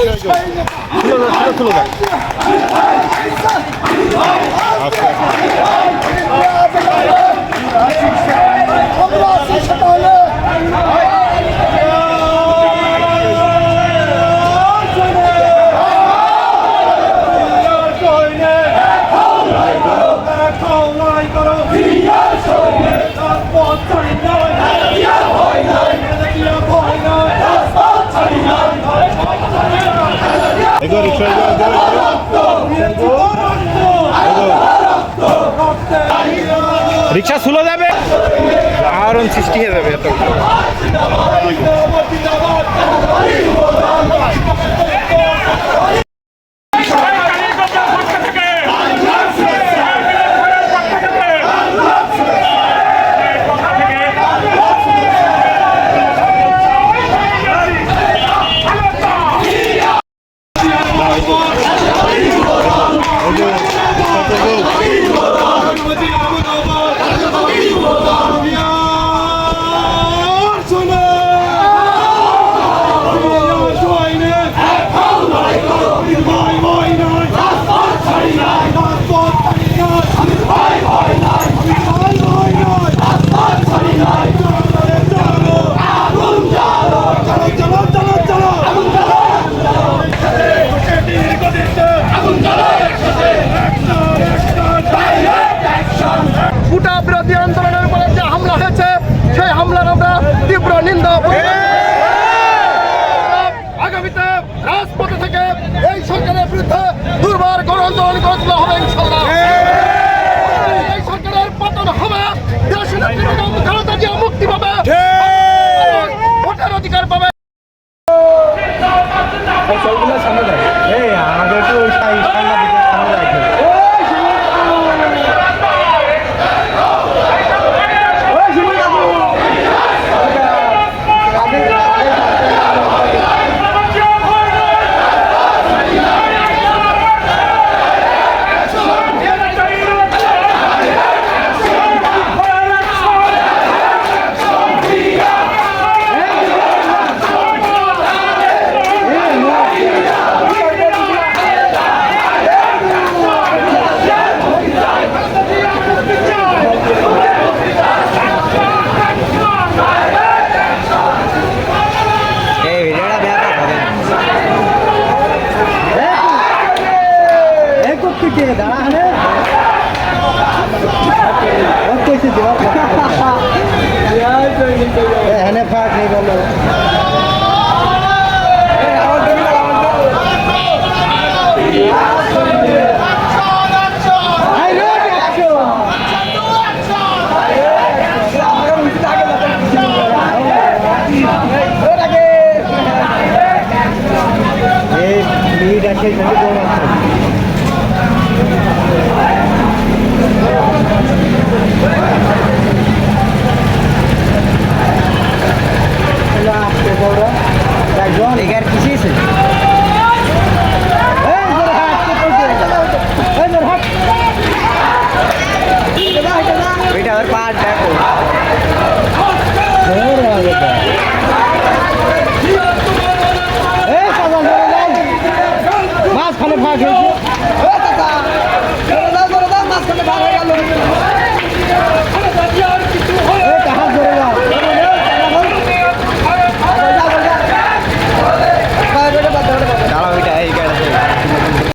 এগো রিক্সা এগো এগো, এগো রিক্সা স্লো যাবে? আর সৃষ্টি হয়ে যাবে এত বিরোধী আন্দোলনের উপরে যে হামলা হয়েছে সেই হামলার আমরা তীব্র নিন্দা করি। আগামীতে রাজপথে থেকে এই সরকারের বিরুদ্ধে দুর্বার গণ আন্দোলন তোলা হবে ইনশাল্লাহ এই সরকারের পতন হবে দেশ নেত্রী বেগম খালেদা জিয়া মুক্তি পাবে ভোটের অধিকার পাবে। এখানে ফাট নেই বলো এই লিড আছে